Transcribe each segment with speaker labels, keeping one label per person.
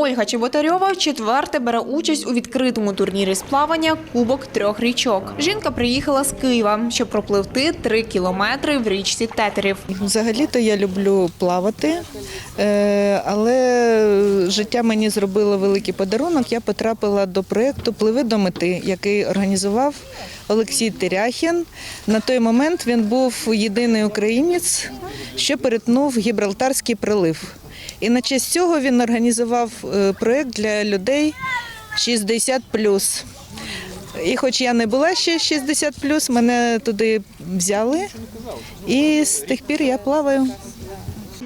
Speaker 1: Ольга Чеботарьова вчетверте бере участь у відкритому турнірі з плавання Кубок трьох річок. Жінка приїхала з Києва, щоб пропливти три кілометри в річці Тетерів.
Speaker 2: Взагалі-то я люблю плавати, е, але життя мені зробило великий подарунок. Я потрапила до проєкту Пливи до мети, який організував Олексій Теряхін. На той момент він був єдиний українець, що перетнув Гібралтарський прилив. І на честь цього він організував е, проєкт для людей 60 І хоч я не була ще 60 мене туди взяли, і з тих пір я плаваю.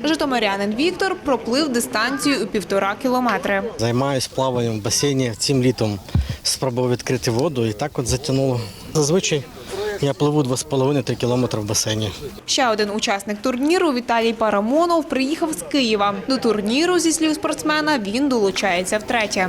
Speaker 1: Житомирянин Віктор проплив дистанцію у півтора кілометри.
Speaker 3: Займаюсь плаванням в басейні. Цим літом спробував відкрити воду і так от затягнуло. Зазвичай я пливу 2,5-3 кілометри в басейні.
Speaker 1: Ще один учасник турніру Віталій Парамонов приїхав з Києва. До турніру, зі слів спортсмена, він долучається втретє.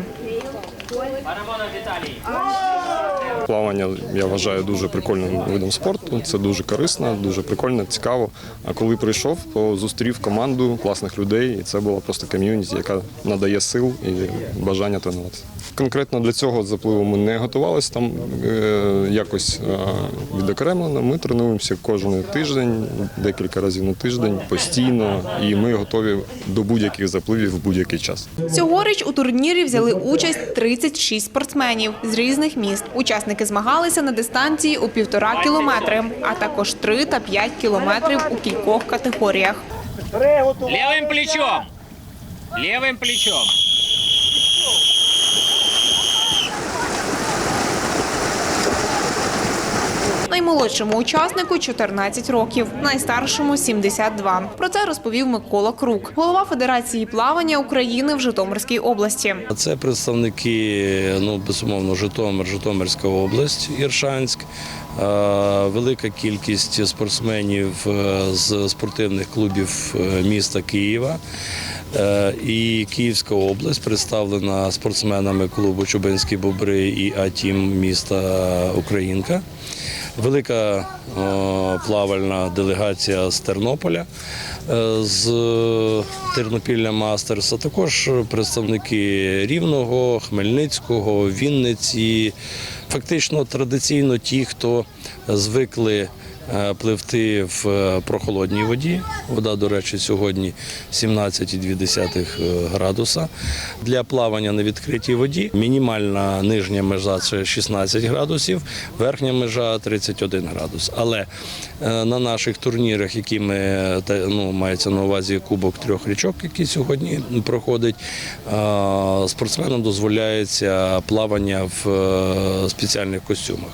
Speaker 4: Плавання я вважаю дуже прикольним видом спорту. Це дуже корисно, дуже прикольно, цікаво. А коли прийшов, то зустрів команду класних людей, і це була просто ком'юніті, яка надає сил і бажання тренуватися. Конкретно для цього запливу ми не готувалися там е, якось е, відокремлено. Ми тренуємося кожен тиждень, декілька разів на тиждень, постійно, і ми готові до будь-яких запливів в будь-який час.
Speaker 1: Цьогоріч у турнірі взяли участь 36 спортсменів з різних міст. Учасники змагалися на дистанції у півтора кілометри, а також 3 та 5 кілометрів у кількох категоріях.
Speaker 5: Левым плечом. Левым плечом.
Speaker 1: Наймолодшому учаснику 14 років, найстаршому 72. Про це розповів Микола Крук, голова Федерації плавання України в Житомирській області.
Speaker 6: Це представники, ну безумовно, Житомир, Житомирська область, Іршанськ. Е, Велика кількість спортсменів е, з спортивних клубів е, міста Києва. І Київська область представлена спортсменами клубу Чубинські бобри і А-Тім міста Українка. Велика е, плавальна делегація з Тернополя, е, з Тернопілля Мастерс, а також представники Рівного, Хмельницького, Вінниці. Фактично традиційно ті, хто звикли пливти в е, прохолодній воді. Вода, до речі, сьогодні 17,2 градуса. Для плавання на відкритій воді мінімальна нижня межа це 16 градусів, верхня межа 31 градус. Але е, на наших турнірах, які ми ну, мається на увазі кубок трьох річок, який сьогодні проходить, е, спортсменам дозволяється плавання в е, спеціальних костюмах.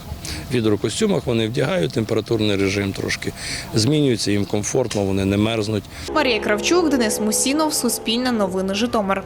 Speaker 6: В гідрокостюмах вони вдягають, температурний режим трошки змінюється, їм комфортно, вони не мерзнуть.
Speaker 1: Марія Кравчук, Денис Мусінов, Суспільне новини Житомир.